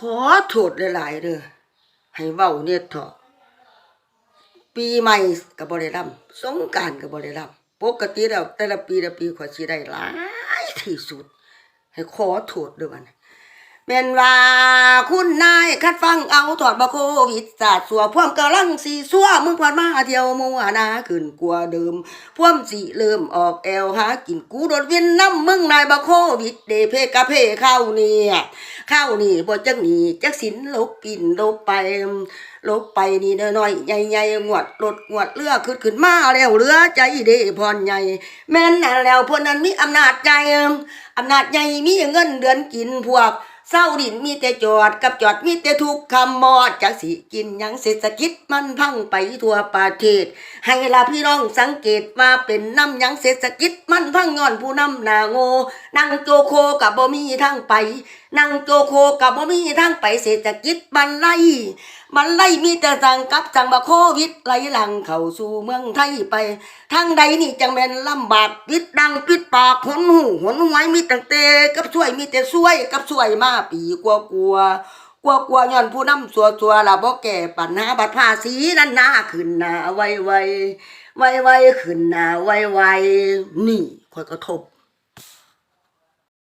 ขอโทษหลายๆเด้อให้เว้าเนี่ยเถอะปีใหม่ก็บ่ได้รำสงกานต์ก็บ่ได้รำปกติแล้วแต่ละปีละปีขอยสิได้หลายที่สุด ให้ขอโทษด้วยมันแม่นว่าคุณนายคัดฟังเอาถอดบาโควิดศาสตร์สัวพวมกำลังสีสัวมึงผ่านมาเที่ยวมัวนาขึ้นกลัวเดิมพวมสีเริ่มออกแอวหากินกูโดดเวียนน้ำมึงนายบาโควิดเดเพกะเพเข้าเนี่ย ข้าวนี่บ่จักหนีจักสินลบปิ่นลบไปลบไปนี่น้อยๆใหญ่ๆงวดรถงวดเรือขึ้นขึ้นมาแล้วเรือใจเด้พรใหญ่แม่นนั่นแล้วพวกนั้นมีอำนาจใจอำนาจใหญ่มีเงินเดือนกินพวกเศร้าดินมีแต่จอดกับจอดมีแต่ทุกคำมอดจากสิกินยังเศรษฐกิจมันพังไปทั่วประเทศ ให้ลาพี่น้องสังเกตว่าเป็นน้ำยังเศรษฐกิจมันพังย้อนผู้นำนาโงนั่งโจโคกับบ่มีทางไป นั่งโจโคกับบ่มีทางไปเศรษฐกิจมันไล่มันไล่มีแต่สั่งกับสั่งบาโควิดไหลหลังเข้าสู่เมืองไทยไปทางใดนี่จังแม่นลำบากปิดดังปิดปากหนหูหนหวยมีตั้งแต่กับช่วยมีแต่ช่วยกับช่วยมาปีกว่ากลัวกลัวกลัวย้อนผู้นำสัวสัวละบ่แก่ปัญหาบัตรภาษีนั่นหน้าขึ้นหน้าไวไวไวไวขึ้นหน้าไวไวนี่คอยกระทบ